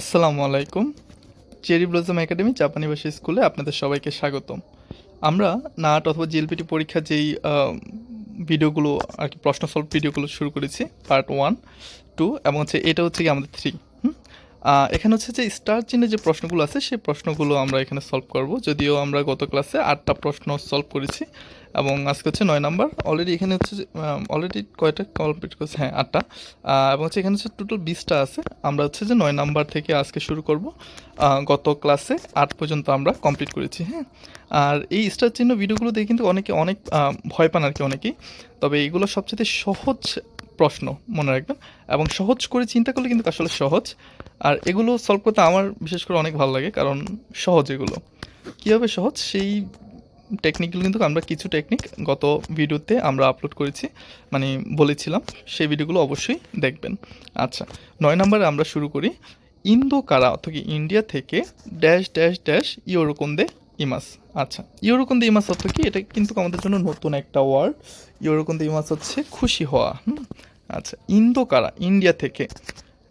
আসসালামু আলাইকুম। Cherry blossom academy জাপানি ভাষা স্কুলে আপনাদের সবাইকে স্বাগতম। আমরা নাট অথবা জিএলপিটি পরীক্ষা যেই ভিডিওগুলো আর কি প্রশ্ন সলভ ভিডিওগুলো শুরু করেছি, পার্ট ওয়ান, টু, এবং হচ্ছে এটা হচ্ছে কি আমাদের থ্রি এখানে হচ্ছে যে স্টার চিহ্নে যে প্রশ্নগুলো আছে, সেই প্রশ্নগুলো আমরা এখানে সলভ করব। যদিও আমরা গত ক্লাসে আটটা প্রশ্ন সলভ করেছি এবং আজকে হচ্ছে নয় নাম্বার। অলরেডি এখানে হচ্ছে অলরেডি কয়টা কমপ্লিট করেছে? হ্যাঁ আটটা। এবং হচ্ছে এখানে হচ্ছে টোটাল বিশটা আছে। আমরা হচ্ছে যে নয় নাম্বার থেকে আজকে শুরু করব। গত ক্লাসে আট পর্যন্ত আমরা কমপ্লিট করেছি হ্যাঁ। আর এই স্টার চিহ্ন ভিডিওগুলো দেখে কিন্তু অনেকে অনেক ভয় পান আর কি অনেকেই। তবে এইগুলো সবচেয়ে সহজ প্রশ্ন মনে রাখবেন। এবং সহজ করে চিন্তা করলে কিন্তু আসলে সহজ। আর এগুলো সলভ করতে আমার বিশেষ করে অনেক ভালো লাগে, কারণ সহজ এগুলো। কীভাবে সহজ? সেই টেকনিকগুলো কিন্তু আমরা কিছু টেকনিক গত ভিডিওতে আমরা আপলোড করেছি মানে বলেছিলাম, সেই ভিডিওগুলো অবশ্যই দেখবেন। আচ্ছা নয় নম্বরে আমরা শুরু করি। ইন্দো কারা অর্থাৎ ইন্ডিয়া থেকে ড্যাশ ড্যাশ ড্যাশ ইউরোকন্দে ইমাস। আচ্ছা ইউরোকন্দে ইমাস অর্থ কি? এটা কিন্তু আমাদের জন্য নতুন একটা ওয়ার্ড ইউরোকন্দে ইমাস হচ্ছে খুশি হওয়া, হুম? আচ্ছা ইন্দো কারা? ইন্ডিয়া থেকে।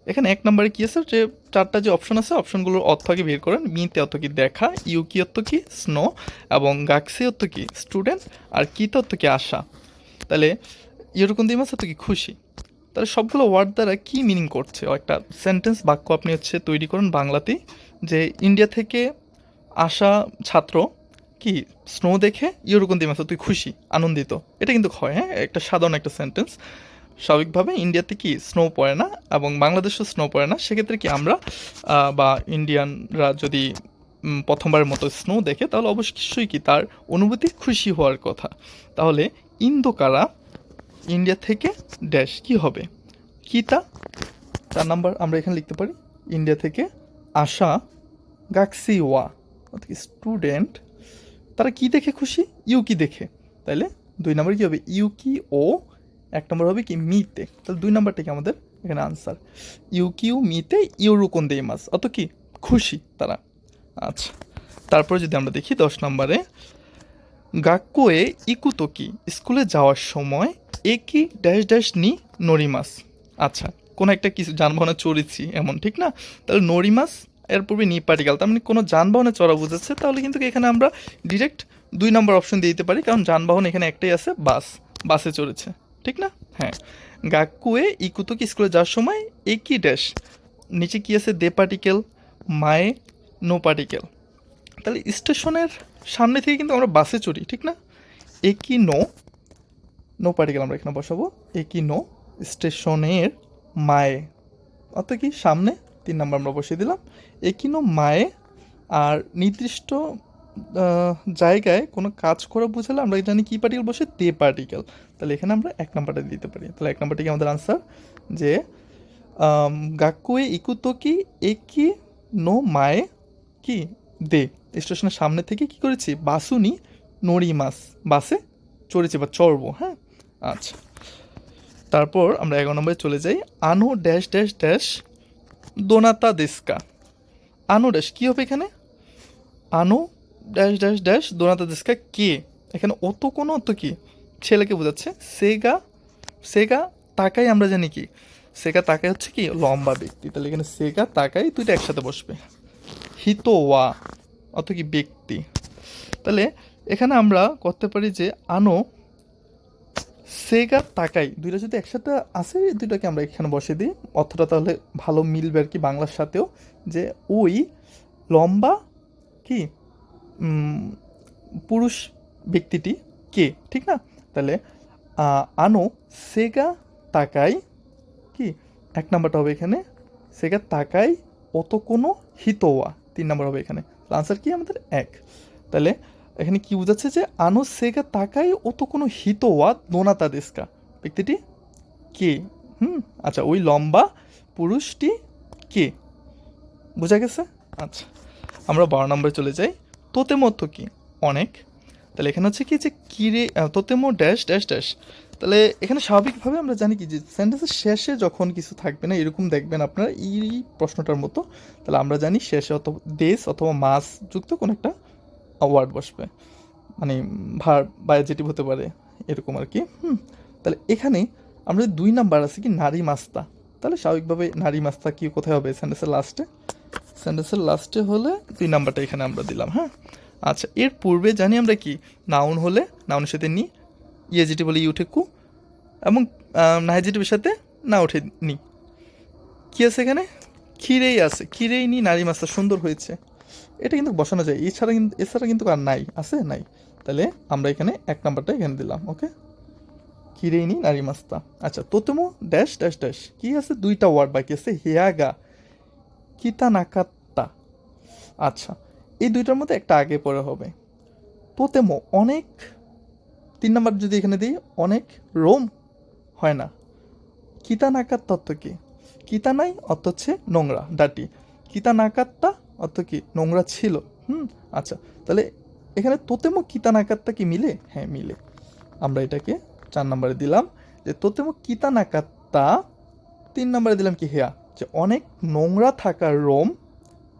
এখানে এক নম্বরে কি আছে? যে চারটা যে অপশন আছে অপশনগুলোর অর্থ আগে বের করেন। মিতে অর্থ কি দেখা, ইউকি অর্থ কি স্নো এবং গাক্সি অর্থ কি স্টুডেন্ট আর কিতে অর্থ কি আশা। তাহলে এরকম দিমাস অর্থ কি খুশি। তাহলে সবগুলো ওয়ার্ড দ্বারা কি মিনিং করছে? একটা সেন্টেন্স বাক্য আপনি হচ্ছে তৈরি করুন বাংলাতেই, যে ইন্ডিয়া থেকে আসা ছাত্র কি স্নো দেখে, ইউরোকন দিমাস তুই খুশি, আনন্দিত। এটা কিন্তু হয় হ্যাঁ একটা সাধারণ একটা সেন্টেন্স স্বাভাবিকভাবে ইন্ডিয়াতে কি স্নো পড়ে না এবং বাংলাদেশেও স্নো পড়ে না, সেক্ষেত্রে কি আমরা বা ইন্ডিয়ানরা যদি প্রথমবারের মতো স্নো দেখে, তাহলে অবশ্যই কি তার অনুভূতি খুশি হওয়ার কথা। তাহলে ইন্দোকারা, ইন্ডিয়া থেকে ড্যাশ কি হবে? কিতা, তার নাম্বার আমরা এখানে লিখতে পারি। ইন্ডিয়া থেকে আসা গাক্সি ওয়া অর্থাৎ স্টুডেন্ট তারা কি দেখে খুশি? ইউ কি দেখে। তাহলে দুই নম্বর কি হবে? ইউ কি ও, এক নম্বর হবে কি মিতে। তাহলে দুই নম্বরটা কি আমাদের এখানে আনসার ইউ কিউ, মিতে ইউরুকন দেই মাস অত কি? খুশি তারা। আচ্ছা তারপরে যদি আমরা দেখি দশ নম্বরে, গাক্কোয়ে ইকুতোকি স্কুলে যাওয়ার সময় একই ড্যাশ ড্যাশ নি নরিমাস আচ্ছা কোনো একটা কিছু যানবাহনে চড়েছি, এমন, ঠিক না? তাহলে নরিমাস এর পূর্বে নি পার্টিকাল তার মানে কোনো যানবাহনে চড়া বুঝাচ্ছে তাহলে কিন্তু এখানে আমরা ডিরেক্ট দুই নম্বর অপশন দিয়ে দিতে পারি, কারণ যানবাহন এখানে একটাই আছে বাস বাসে চড়েছে, ঠিক না? হ্যাঁ। গাকুয়ে ইকুতোকি স্কুলে যাওয়ার সময় একই ড্যাশ নিচে কি আছে? দে পার্টিকেল মায়ে নো পার্টিকেল তাহলে স্টেশনের সামনে থেকে কিন্তু আমরা বাসে চড়ি, ঠিক না? একই নো নো পার্টিকেল আমরা এখানে বসাবো, একই নো, স্টেশনের মায়ে অত কি? সামনে তিন নাম্বার আমরা বসিয়ে দিলাম। একই নো মায়ে আর নির্দিষ্ট জায়গায় কোনো কাজ করা বোঝালে আমরা জানি কি পার্টিকেল বসে? তে পার্টিকেল তাহলে এখানে আমরা এক নাম্বারটা দিতে পারি। তাহলে এক নাম্বারটা আমাদের আনসার যে গাকুয়ে ইকুতোকি একি নো মায়ে কি? দে। স্টেশনের সামনে থেকে কি করেছি? বাসুনি নড়ি মাছ, বাসে চড়েছি বা চড়বো হ্যাঁ? আচ্ছা। তারপর আমরা এগারো নম্বরে চলে যাই। আনো ড্যাশ ড্যাশ ড্যাশ দোনাতা দেস্কা আনো ড্যাশ, কী হবে এখানে? আনো ড্যাশ ড্যাশ ড্যাশ দোনাতা দেস্কা কে? এখানে অত কোনো অত কি? ছেলেকে বোঝাচ্ছে। সেগা সেগা তাকাই আমরা জানি কি? সেগা তাকাই হচ্ছে কি? লম্বা ব্যক্তি। তাহলে এখানে সেগা তাকাই দুইটা একসাথে বসবে। হিতোয়া অত কি ব্যক্তি? তাহলে এখানে আমরা করতে পারি যে আনো সেগা তাকাই, দুইটা যদি একসাথে আসে দুইটাকে আমরা এখানে বসে দিই। অর্থটা তাহলে ভালো মিলবে আর কি বাংলার সাথেও, যে ওই লম্বা কি পুরুষ ব্যক্তিটি কে, ঠিক না? তাহলে আনো সেগা তাকাই, কি, এক নাম্বারটা হবে এখানে, সেগা তাকাই অত কোনো হিতোয়া, তিন নাম্বার হবে এখানে। আনসার কি? আমাদের এক। তাহলে এখানে কি বোঝাচ্ছে যে আনো সেগা তাকাই ও তো কোনো হিতোয়া দোনাতা দেস্কা ব্যক্তিটি কে? হুম আচ্ছা ওই লম্বা পুরুষটি কে? বোঝা গেছে? আচ্ছা আমরা বারো নম্বরে চলে যাই। তোতেমো অর্থ কি? অনেক। তাহলে এখানে হচ্ছে কি যে কিরে তোতেমো ড্যাশ ড্যাশ ড্যাশ। তাহলে এখানে স্বাভাবিকভাবে আমরা জানি কি যে সেন্টেন্সের শেষে যখন কিছু থাকবে না, এরকম দেখবেন আপনারা এই প্রশ্নটার মতো। তাহলে আমরা জানি শেষে অথবা দেশ অথবা মাস যুক্ত কোনো একটা ওয়ার্ড বসবে। মানে ভার বা যেটি হতে পারে, এরকম আর কি। হুম, তাহলে এখানে আমরা দুই নাম্বার আছে কি, নারী মাস্তা। তাহলে স্বাভাবিকভাবে নারী মাস্তা কি, কোথায় হবে? সেন্টেন্সের লাস্টে সেন্টেন্সের লাস্টে হলে দুই নাম্বারটা এখানে আমরা দিলাম হ্যাঁ? আচ্ছা এর পূর্বে জানি আমরা কি নাউন হলে নাউনের সাথে নি ইয়েজিটি বলে ইউঠে কু, এবং নাইজেটিভের সাথে না উঠে নি। কী আছে এখানে? ক্ষীরেই আছে, ক্ষীরেই নি, নারী মাস্তা সুন্দর হয়েছে। এটা কিন্তু বসানো যায়। এছাড়া কিন্তু এছাড়া কিন্তু আর নাই। আছে? নাই। তাহলে আমরা এখানে এক নাম্বারটা এখানে দিলাম, ওকে? ক্ষীরেই নি নারী মাছটা আচ্ছা তোতেমো ড্যাশ ড্যাশ ড্যাশ। কি আছে? দুইটা ওয়ার্ড বাকি আছে। হেয়াগা কিতা নাকাত্তা আচ্ছা এই দুইটার মধ্যে একটা আগে পরে হবে। তোতেমো, অনেক তিন নাম্বার যদি এখানে দিই, অনেক রোম হয় না। কিতা নাকাত তত্ত্ব কি? কিতা নাই অর্থ হচ্ছে নোংরা, ডাটি। কিতা নাকাত্তা অর্থ কি? নোংরা ছিল। হুম আচ্ছা। তাহলে এখানে তোতেমো কিতা নাকাত্তা কি মিলে? হ্যাঁ মিলে। আমরা এটাকে চার নম্বরে দিলাম যে তোতেমো কিতা নাকাত্তা তিন নম্বরে দিলাম কি হেয়া? যে অনেক নোংরা থাকার রোম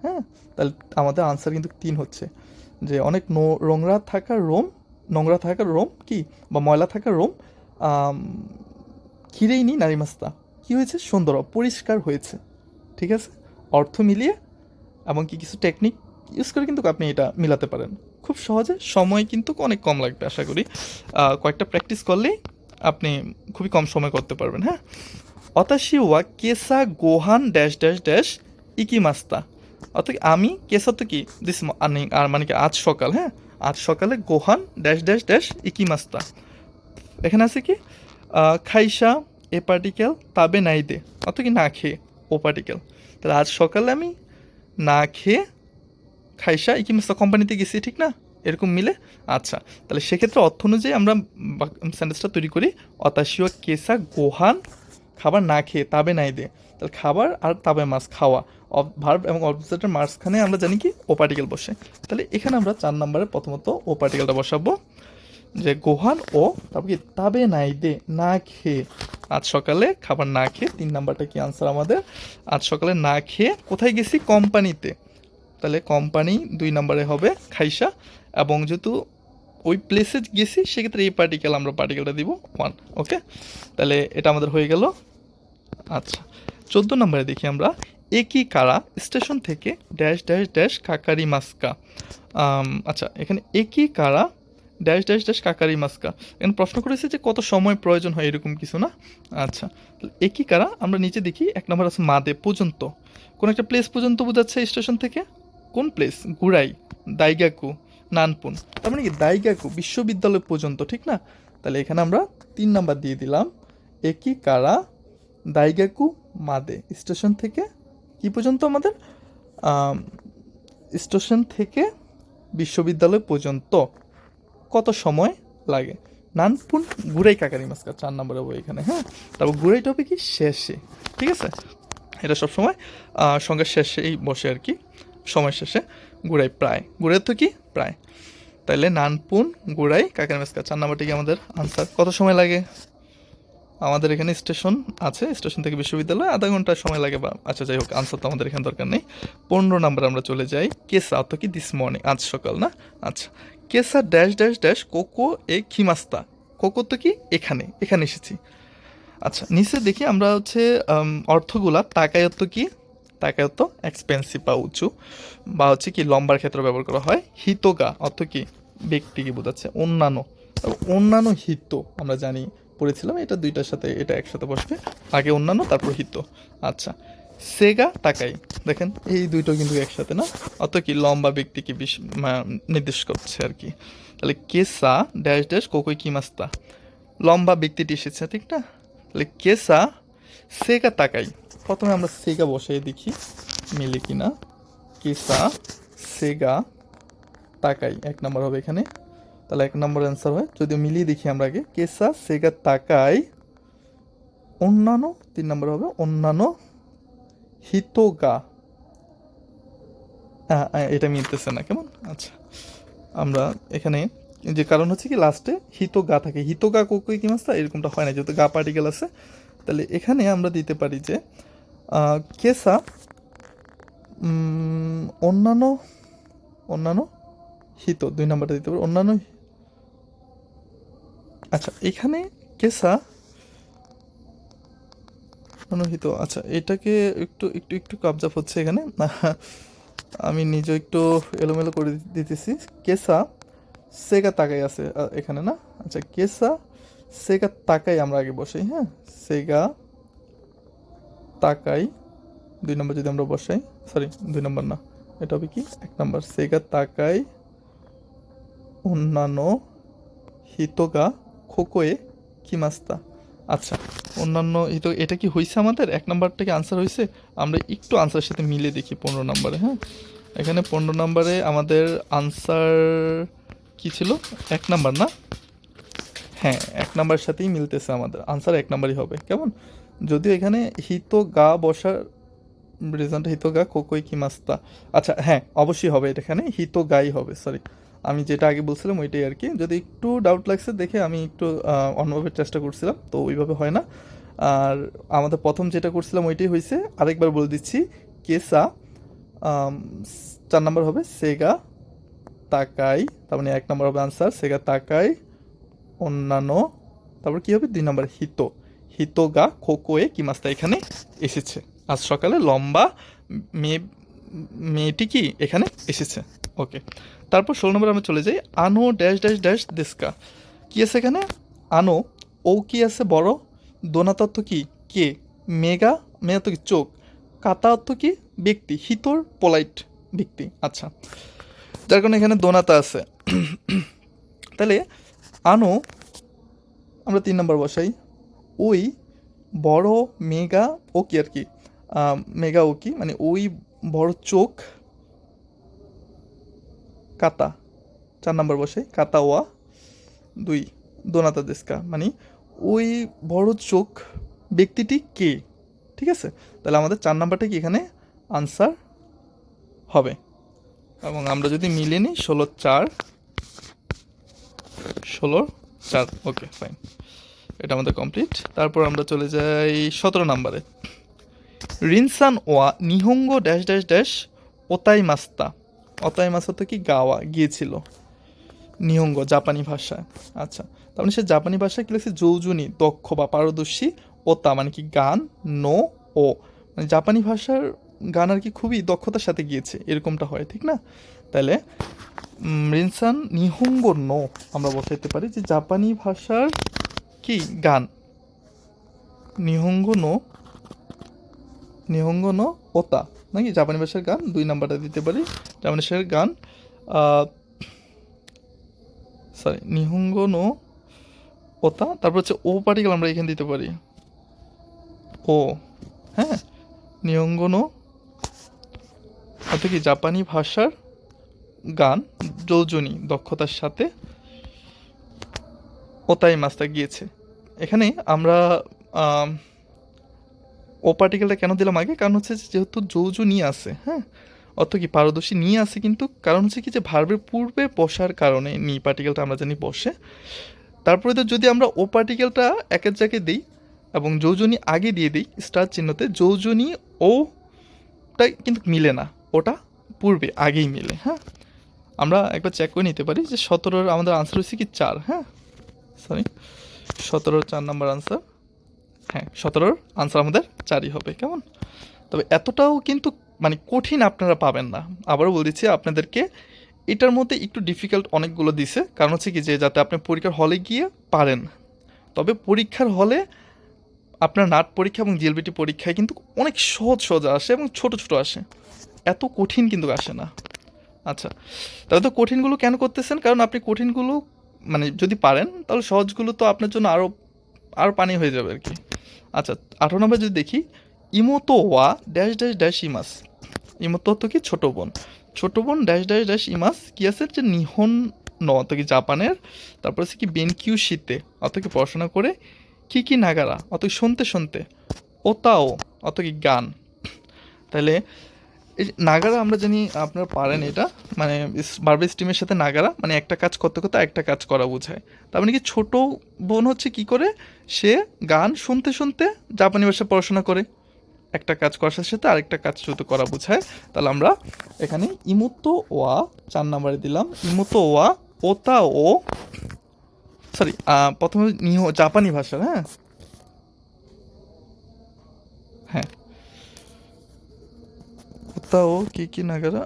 হ্যাঁ? তাহলে আমাদের আনসার কিন্তু তিন হচ্ছে। যে অনেক নোংরা থাকার রোম, নোংরা থাকার রোম কি? বা ময়লা থাকার রোম খিরেই নি নারী মাস্তা কী হয়েছে? সুন্দর পরিষ্কার হয়েছে। ঠিক আছে? অর্থ মিলিয়ে এমনকি কিছু টেকনিক ইউজ করে কিন্তু আপনি এটা মিলাতে পারেন। খুব সহজে, সময় কিন্তু অনেক কম লাগবে আশা করি। কয়েকটা প্র্যাকটিস করলেই আপনি খুবই কম সময় করতে পারবেন হ্যাঁ? অতাশি ওয়া কেসা গোহান ড্যাশ ড্যাশ ড্যাশ ইকি মাস্তা অর্থাৎ আমি কেসা তো কি? দিস আর মানে কি আজ সকাল হ্যাঁ? আজ সকালে গোহান ড্যাশ ড্যাশ ড্যাশ ইকি মাস্তা এখানে আছে কি? খাইসা, এ পার্টিকেল তাবে নাই দে অত কি না খেয়ে, ও পার্টিকেল তাহলে আজ সকালে আমি না খেয়ে খাইসা ইকি মাস্তা কোম্পানিতে গেছি, ঠিক না? এরকম মিলে? আচ্ছা তাহলে সেক্ষেত্রে অর্থ অনুযায়ী আমরা সেন্টেন্সটা তৈরি করি। অতাশিও কেসা গোহান খাবার না খেয়ে তাবে নাই দে। তাহলে খাবার আর তাবে মাছ খাওয়া। ভার্ব এবং অবজেক্টের মাঝখানে আমরা জানি কি ও পার্টিকেল বসে। তাহলে এখানে আমরা চার নম্বরে প্রথমত ও পার্টিকেলটা বসাবো। যে গোহান ও তারপর কি তাবে নাই দে, না খেয়ে। আজ সকালে খাবার না খেয়ে, তিন নাম্বারটা কি আনসার আমাদের? আজ সকালে না খেয়ে কোথায় গেছি? কোম্পানিতে। তাহলে কোম্পানি দুই নম্বরে হবে খাইসা এবং যেহেতু ওই প্লেসে গেছি, সেক্ষেত্রে এই পার্টিকেল আমরা পার্টিকেলটা দিব ওয়ান ওকে তাহলে এটা আমাদের হয়ে গেল। আচ্ছা চোদ্দ নম্বরে দেখি আমরা। একই কারা? স্টেশন থেকে ড্যাশ ড্যাশ ড্যাশ কাকারি মাস্কা। আচ্ছা এখানে একই কারা? ড্যাশ ড্যাশ ড্যাশ কাকারি মাস্কা। এখানে প্রশ্ন করেছে যে কত সময় প্রয়োজন হয় এরকম কিছু, না? আচ্ছা একই কারা? আমরা নিচে দেখি, এক নম্বর আছে মাদে পর্যন্ত। কোন একটা প্লেস পর্যন্ত বোঝাচ্ছে স্টেশন থেকে? কোন প্লেস গুড়াই, দাইগাকু, নানপুন। তার মানে কি দাইগাকু বিশ্ববিদ্যালয় পর্যন্ত, ঠিক না? তাহলে এখানে আমরা তিন নাম্বার দিয়ে দিলাম, একই কারা? দাইগাকু, মাদে। স্টেশন থেকে কি পর্যন্ত আমাদের? স্টেশন থেকে বিশ্ববিদ্যালয় পর্যন্ত। কত সময় লাগে? নানপুন গুড়াই কাকারি মাস্কা চার নম্বরে বই এখানে হ্যাঁ? তারপর গুড়াইটা হবে কি শেষে, ঠিক আছে? এটা সবসময় সংখ্যার শেষেই বসে আর কি, সময় শেষে, গুড়াই প্রায়। গুড়াই তো কি? প্রায়। তাইলে নানপুন গুড়াই কাকারি মাস্কা চার নম্বরটি কি আমাদের আনসার কত সময় লাগে? আমাদের এখানে স্টেশন আছে স্টেশন থেকে বিশ্ববিদ্যালয়, আধা ঘণ্টা সময় লাগে বা আচ্ছা যাই হোক আনসার তো আমাদের এখানে দরকার নেই। পনেরো নাম্বার আমরা চলে যাই কেসা অত কি দিস মর্নিং আজ সকাল না? আচ্ছা কেসা ড্যাশ ড্যাশ ড্যাশ কোকো এ খিমাস্তা। কোকো তো কি? এখানে এখানে এসেছি। আচ্ছা নিচে দেখি আমরা হচ্ছে অর্থগুলা। তাকায়ত্ত কি? তাকায়ত্ত এক্সপেন্সিভ বা উঁচু। বা হচ্ছে কি, লম্বার ক্ষেত্রে ব্যবহার করা হয়। হিতগা, অর্থ কি? ব্যক্তিকে বোঝাচ্ছে অন্যান্য। অন্যান্য হিত, আমরা জানি, পড়েছিলাম। এটা দুইটার সাথে, এটা একসাথে বসবে। আগে অন্যান্য, তারপর হিত। আচ্ছা সেগা টাকাই দেখেন, এই দুইটো কিন্তু একসাথে, না? অত কি লম্বা ব্যক্তিকে বিশ নির্দেশ করছে আর কি। তাহলে কেসা ড্যাশ ড্যাশ কোকই কি মাস্তা? লম্বা ব্যক্তিটি এসেছে, ঠিক না? তাহলে কেসা সেগা তাকাই। প্রথমে আমরা সেগা বসাই দেখি, মিলে কি না? কেসা সেগা তাকাই, এক নম্বর হবে এখানে। তাহলে এক নম্বর অ্যান্সার হয়। যদিও মিলিয়ে দেখি আমরা আগে, কেসা সেগা তাকাই, অন্যান্য, তিন নম্বর হবে অন্যান্য হিতোগা হ্যাঁ হ্যাঁ, এটা মিলতেছে না কেমন? আচ্ছা আমরা এখানে যে কারণ হচ্ছে কি লাস্টে হিতো গা থাকে। হিতো গা কোকই কি মাস্তা এরকমটা হয় না যেহেতু গা পার্টিকেল আছে। তাহলে এখানে আমরা দিতে পারি যে কেসা অন্যান্য অন্যান্য হিত দুই নাম্বারটা দিতে পারি অন্যান্য আচ্ছা এখানে কেসা অনুহিত আচ্ছা এটাকে একটু একটু একটু কাবজাব হচ্ছে এখানে। আমি নিজে একটু এলোমেলো করে দিতেছি। কেসা সেগা তাকাই আছে এখানে না? আচ্ছা কেসা সেগা তাকাই আমরা আগে বসাই হ্যাঁ? সেগা তাকাই, দুই নম্বর যদি আমরা বসাই সরি দুই নম্বর না, এটা হবে কি? এক নম্বর, সেগা তাকাই অন্যান্য হিতগা খোকোয়ে কিমাস্তা। আচ্ছা অন্যান্য হিত, এটা কি হয়েছে আমাদের? এক নাম্বারটা কি আনসার হয়েছে আমরা একটু আনসারের সাথে মিলে দেখি পনেরো নম্বরে হ্যাঁ? এখানে পনেরো নম্বরে আমাদের আনসার কি ছিল? এক নাম্বার না? হ্যাঁ এক নাম্বারের সাথেই মিলতেছে আমাদের। আনসার এক নাম্বারই হবে, কেমন? যদিও এখানে হিত গা বসার রিজনটা হিত গা কোকই কি মাস্তা? আচ্ছা হ্যাঁ অবশ্যই হবে এটা এখানে হিত গাই হবে সরি আমি যেটা আগে বলছিলাম ওইটাই আর কি। যদি একটু ডাউট লাগছে, দেখে আমি একটু অন্যভাবে চেষ্টা করছিলাম, তো ওইভাবে হয় না। আর আমাদের প্রথম যেটা করছিলাম ওইটাই হয়েছে আরেকবার বলে দিচ্ছি, কেসা চার নম্বর হবে সেগা, তাকাই, তার মানে এক নম্বর হবে আনসার সেগা, তাকাই অন্যান্য তারপর কি হবে? দুই নম্বর, হিত। গা খোকোয়ে কি মাস্তা এখানে এসেছে? আজ সকালে লম্বা মেয়ে মেয়েটি কি এখানে এসেছে? ওকে তারপর ষোলো নম্বর আমরা চলে যাই। আনো ড্যাশ ড্যাশ ড্যাশ দেশকা। কী আছে এখানে? আনো, ও কি আছে বড়? দোনা তত্ত্ব কি? কে? মেগা? মেগা তো কি? চোখ। কাতা অর্থ কি? ব্যক্তি। হিতর, পোলাইট ব্যক্তি। আচ্ছা। যার কারণে এখানে দোনাতা আছে। তাহলে, আনো, আমরা তিন নম্বর বসাই। ওই বড়, মেগা, ও কি আর কি? মেগা ও কি? মানে ওই বড় চোখ কাতা, চার নম্বর বসে, কাতা ওয়া, দুই, দোনাতা দেস্কা মানে ওই বড় চোখ ব্যক্তিটি কে? ঠিক আছে? তাহলে আমাদের চার নাম্বারটা কি এখানে আনসার হবে। এবং আমরা যদি মিলিয়ে নিই, ষোলো চার ষোলো চার ওকে ফাইন এটা আমাদের কমপ্লিট তারপর আমরা চলে যাই সতেরো নাম্বারে। রিনসান ওয়া, নিহঙ্গ ড্যাশ ড্যাশ ড্যাশ, ওতাই মাস্তা। অতাই মাস্তা কি গাওয়া গিয়েছিল? নিহঙ্গ জাপানি ভাষায়। আচ্ছা তার সে জাপানি ভাষায় কি লিখছে? যৌজনী, দক্ষ বা পারদর্শী, ওতা মানে কি গান? নো, ও। মানে জাপানি ভাষার গান আর কি খুবই দক্ষতার সাথে গিয়েছে, এরকমটা হয়, ঠিক না? তাহলে রিনসান, নিহঙ্গ, নো, আমরা বসাইতে পারি যে জাপানি ভাষার কি গান? নিহঙ্গ, নো নিহঙ্গ, নো, ওতা। নাকি? জাপানি ভাষার গান দুই নাম্বারটা দিতে পারি। জাপানি ভাষার গান সরি নিহঙ্গ নো ওতা তারপর হচ্ছে ও পার্টিকেল আমরা এখানে দিতে পারি। ও হ্যাঁ নিহঙ্গ নো অর্থাৎ কি জাপানি ভাষার গান যৌজনী দক্ষতার সাথে ওতাই মাস্তা গিয়েছে। এখানে আমরা আম, ও পার্টিকেলটা কেন দিলাম আগে? কারণ হচ্ছে যেহেতু যৌজ নিয়ে আছে হ্যাঁ? অত কি? পারদর্শী নিয়ে আছে কিন্তু, কারণ হচ্ছে কি যে ভার্বের পূর্বে বসার কারণে নি পার্টিকেলটা আমরা জানি বসে। তারপরে তো যদি আমরা ও পার্টিকেলটা একের জায়গায় দিই এবং যৌজনী আগে দিয়ে দিই স্টার চিহ্নতে যৌজনী ওটা কিন্তু মিলে না। ওটা পূর্বে, আগেই মিলে হ্যাঁ? আমরা একবার চেক করে নিতে পারি যে সতেরোর আমাদের আনসার হচ্ছে কি চার হ্যাঁ? সরি সতেরোর চার নাম্বার আনসার হ্যাঁ সতেরোর আনসার আমাদের চারই হবে, কেমন? তবে এতটাও কিন্তু মানে কঠিন আপনারা পাবেন না। আবারও বলে দিচ্ছি, আপনাদেরকে এটার মধ্যে একটু ডিফিকাল্ট অনেকগুলো দিছে। কারণ হচ্ছে কি, যে যাতে আপনি পরীক্ষার হলে গিয়ে পারেন। তবে পরীক্ষার হলে আপনার নাট পরীক্ষা এবং জিএলবিটি পরীক্ষায় কিন্তু অনেক সহজ সহজ আসে এবং ছোট ছোট আসে। এত কঠিন কিন্তু আসে না। আচ্ছা তাহলে তো কঠিনগুলো কেন করতেছেন? কারণ আপনি কঠিনগুলো মানে যদি পারেন, তাহলে সহজগুলো তো আপনার জন্য আরও আরও পানি হয়ে যাবে আর কি। আচ্ছা আঠারো নম্বর যদি দেখি, ইমোতো ওয়া ড্যাশ ড্যাশ ড্যাশ ইমাস। ইমোতো তো কি ছোটো বোন। ছোটো বোন ড্যাশ ড্যাশ ড্যাশ ইমাস, কী আছে? যে নিহন ন অত কি জাপানের। তারপর আছে কি বেনকিউ শীতে অত কি পড়াশোনা করে। কি কি নাগারা অত শুনতে শুনতে। ওতাও অত কি গান। তাহলে এই নাগারা আমরা জানি আপনারা পারেন এটা মানে বার্বে স্টিমের সাথে নাগারা মানে একটা কাজ করতে করতে একটা কাজ করা বোঝায়। তার মানে কি ছোট বোন হচ্ছে কি করে? সে গান শুনতে শুনতে জাপানি ভাষা পড়াশোনা করে। একটা কাজ করার সাথে সাথে আরেকটা কাজ শুধু করা বোঝায়। তাহলে আমরা এখানে ইমুতো ওয়া, চার নাম্বারে দিলাম। ইমুতো ওয়া ওতা ও সরি প্রথমে নিহ, জাপানি ভাষার হ্যাঁ? হ্যাঁ। ওতা ও কি কি নাগারা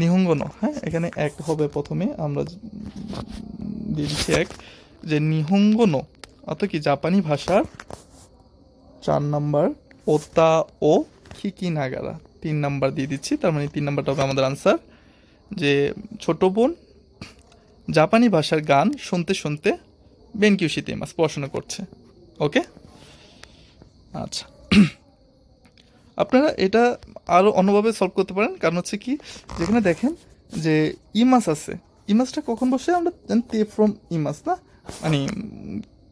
নিহঙ্গন। হ্যাঁ এখানে এক হবে প্রথমে, আমরা দিয়ে দিচ্ছি এক, যে নিহঙ্গন অত কি জাপানি ভাষার চার নাম্বার, ওতা ও কি কি নাগারা তিন নাম্বার দিয়ে দিচ্ছি, তার মানে তিন নাম্বারটা হবে আমাদের আনসার যে ছোট বোন জাপানি ভাষার গান শুনতে শুনতে বেনকিউশিতে মাস পড়াশোনা করছে। ওকে? আচ্ছা। আপনারা এটা আরও অন্যভাবে সলভ করতে পারেন। কারণ হচ্ছে কি, যেখানে দেখেন যে ইমাস আছে। ইমাসটা কখন বসে? আমরা তে ফ্রম ইমাস, না? মানে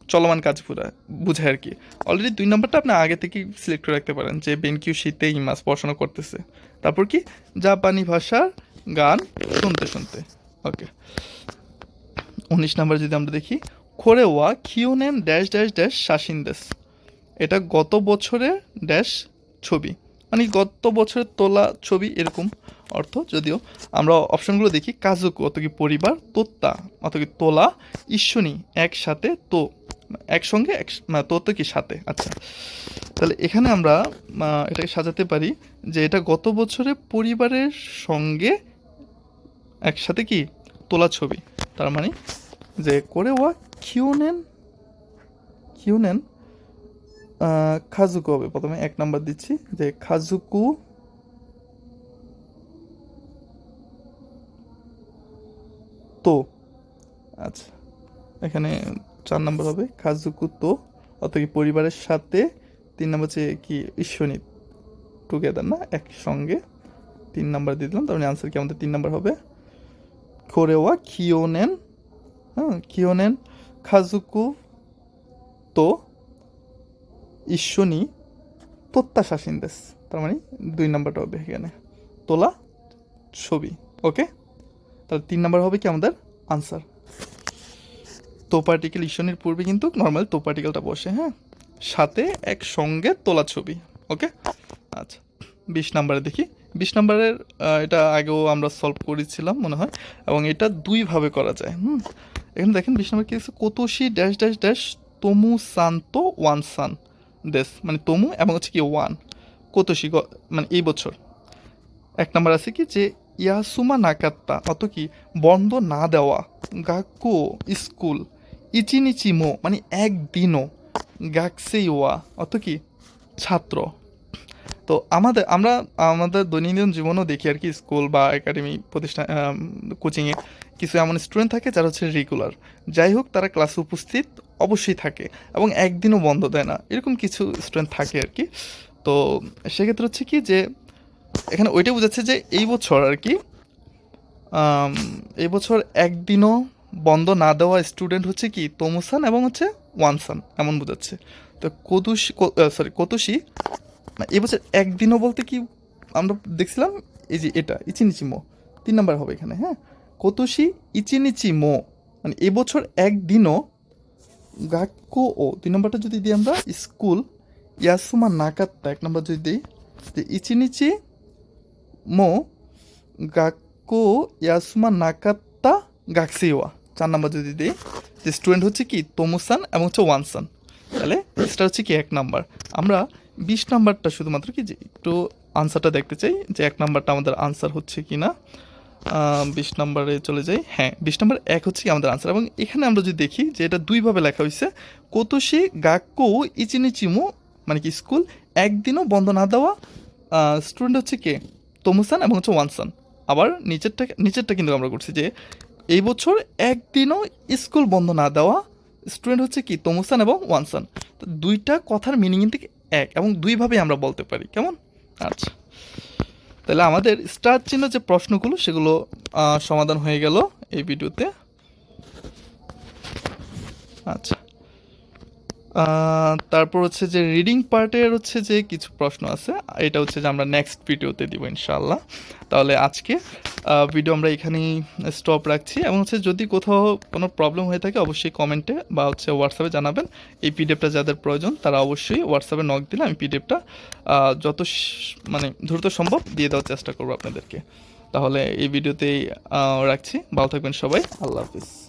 চলমান কাজ পুরা বুঝায় আর কি। অলরেডি দুই নম্বরটা আপনি আগে থেকেই সিলেক্ট করে রাখতে পারেন যে বেনকিউ শীতে ইমাস পড়াশোনা করতেছে। তারপর কি? জাপানি ভাষার গান শুনতে শুনতে। ওকে উনিশ নাম্বার যদি আমরা দেখি, খোরে খোরেওয়া কিউনেন ড্যাশ ড্যাশ ড্যাশ শাসিন দেশ। এটা গত বছরের ড্যাশ ছবি। মানে গত বছরের তোলা ছবি এরকম অর্থ, যদিও আমরা অপশনগুলো দেখি, কাজুকু অত কি পরিবার, তোত্তা অত কি তোলা, ঈশ্বনী, একসাথে তো, একসঙ্গে, এক মানে তো তো কি সাথে আচ্ছা। তাহলে এখানে আমরা এটাকে সাজাতে পারি যে এটা গত বছরে পরিবারের সঙ্গে একসাথে কি তোলা ছবি। তার মানে যে করে ওয়া কিউনেন কিউনেন খাজুকু হবে। প্রথমে এক নাম্বার দিচ্ছি, যে খাজুকু তো। আচ্ছা এখানে চার নাম্বার হবে, খাজুকু তো, অর্থাৎ পরিবারের সাথে। তিন নাম্বার হচ্ছে কি ঈশ্বনী টুগেদার না, একসঙ্গে। তিন নাম্বার দিয়ে দিলাম, তার মানে আনসার কি আমাদের তিন নাম্বার হবে? খোরেওয়া, কিওনেন হ্যাঁ কিওনেন, খাজুকু তো ঈশ্বনী তোত্তা শাসিন দেশ তার মানে দুই নাম্বারটা হবে এখানে। তোলা ছবি, ওকে? তাহলে তিন নাম্বার হবে কি আমাদের আনসার। তো পার্টিকেল ঈশ্বনীর পূর্বে কিন্তু নর্মাল তো পার্টিকেলটা বসে হ্যাঁ? সাথে একসঙ্গে তোলা ছবি, ওকে? আচ্ছা বিশ নাম্বারে দেখি। বিশ নাম্বারের এটা আগেও আমরা সলভ করেছিলাম, মনে হয়, এবং এটা দুইভাবে করা যায়, হুম? এখানে দেখেন বিশ নাম্বার কি আছে? কোতোশি ড্যাশ ড্যাশ ড্যাশ তমু সান্ত ওয়ান সান। দেশ মানে তমু এবং হচ্ছে কি ওয়ান। কোতোশি মানে এই বছর। এক নম্বর আছে কি যে, ইয়াসুমা নাকাত্তা অত কি, বন্ধ না দেওয়া, গাক্কো স্কুল, ইচিনিচিমো মানে একদিনও, গাকসেইওয়া অত কি, ছাত্র। তো আমাদের, আমরা, আমাদের দৈনন্দিন জীবনেও দেখি আর কি স্কুল বা একাডেমি প্রতিষ্ঠান কোচিংয়ে কিছু এমন স্টুডেন্ট থাকে যারা হচ্ছে রেগুলার যাই হোক, তারা ক্লাসে উপস্থিত অবশ্যই থাকে এবং একদিনও বন্ধ দেয় না। এরকম কিছু স্টুডেন্ট থাকে আর কি। তো সেক্ষেত্রে হচ্ছে কি যে, এখানে ওইটাই বোঝাচ্ছে যে এই বছর আর কি এই বছর একদিনও বন্ধ না দেওয়া স্টুডেন্ট হচ্ছে কি তমুসান এবং হচ্ছে ওয়ানসান এমন বোঝাচ্ছে। তো কতুশি সরি কতুশি এবছর একদিনও বলতে কি আমরা দেখছিলাম, এই যে এটা, ইচিনিচিমো, তিন নাম্বার হবে এখানে হ্যাঁ? কতুশি ইচিনিচিমো মানে এবছর একদিনও গাক্কো ও, দুই নম্বরটা যদি দিই আমরা, স্কুল, ইয়াসুমা নাকাত্তা, এক নম্বর যদি দিই, যে ইচিনিচি মো গাক্কো ইয়াসুমা নাকাত্তা গাকসিওয়া, চার নাম্বার যদি দিই, যে স্টুডেন্ট হচ্ছে কি তমুসান এবং হচ্ছে ওয়ানসান তাহলে এক্সট্রা হচ্ছে কি, এক নাম্বার। আমরা বিশ নাম্বারটা শুধুমাত্র কি, যে একটু আনসারটা দেখতে চাই, যে এক নাম্বারটা আমাদের আনসার হচ্ছে কি না বিশ নাম্বারে চলে যাই। হ্যাঁ বিশ নাম্বার এক হচ্ছে আমাদের আনসার এবং এখানে আমরা যদি দেখি যে এটা দুইভাবে লেখা হয়েছে, কোতোশি গাক্কো ইচিনিচিমো মানে কি স্কুল, একদিনও বন্ধ না দেওয়া স্টুডেন্ট হচ্ছে কে? তমুসান এবং হচ্ছে ওয়ানসান। আবার নিচেরটা নিচেরটা কিন্তু আমরা করছি যে এই বছর একদিনও স্কুল বন্ধ না দেওয়া স্টুডেন্ট হচ্ছে কি? তমুসান এবং ওয়ানসান। তো দুইটা কথার মিনিং কিন্তু এক, এবং দুইভাবে আমরা বলতে পারি। কেমন? আচ্ছা। তাহলে আমাদের স্টার চিহ্ন যে প্রশ্নগুলো, সেগুলো সমাধান হয়ে গেল এই ভিডিওতে। আচ্ছা। তারপর হচ্ছে যে রিডিং পার্টের হচ্ছে যে কিছু প্রশ্ন আছে, এটা হচ্ছে যে আমরা নেক্সট ভিডিওতে দিব ইনশাল্লাহ তাহলে আজকে ভিডিও আমরা এখানেই স্টপ রাখছি। এবং হচ্ছে যদি কোথাও কোনো প্রবলেম হয়ে থাকে, অবশ্যই কমেন্টে বা হচ্ছে হোয়াটসঅ্যাপে জানাবেন। এই পিডিএফটা যাদের প্রয়োজন, তারা অবশ্যই হোয়াটসঅ্যাপে নক দিলে আমি পিডিএফটা যত মানে দ্রুত সম্ভব দিয়ে দেওয়ার চেষ্টা করব আপনাদেরকে। তাহলে এই ভিডিওতেই রাখছি। ভালো থাকবেন সবাই। আল্লাহ হাফিজ।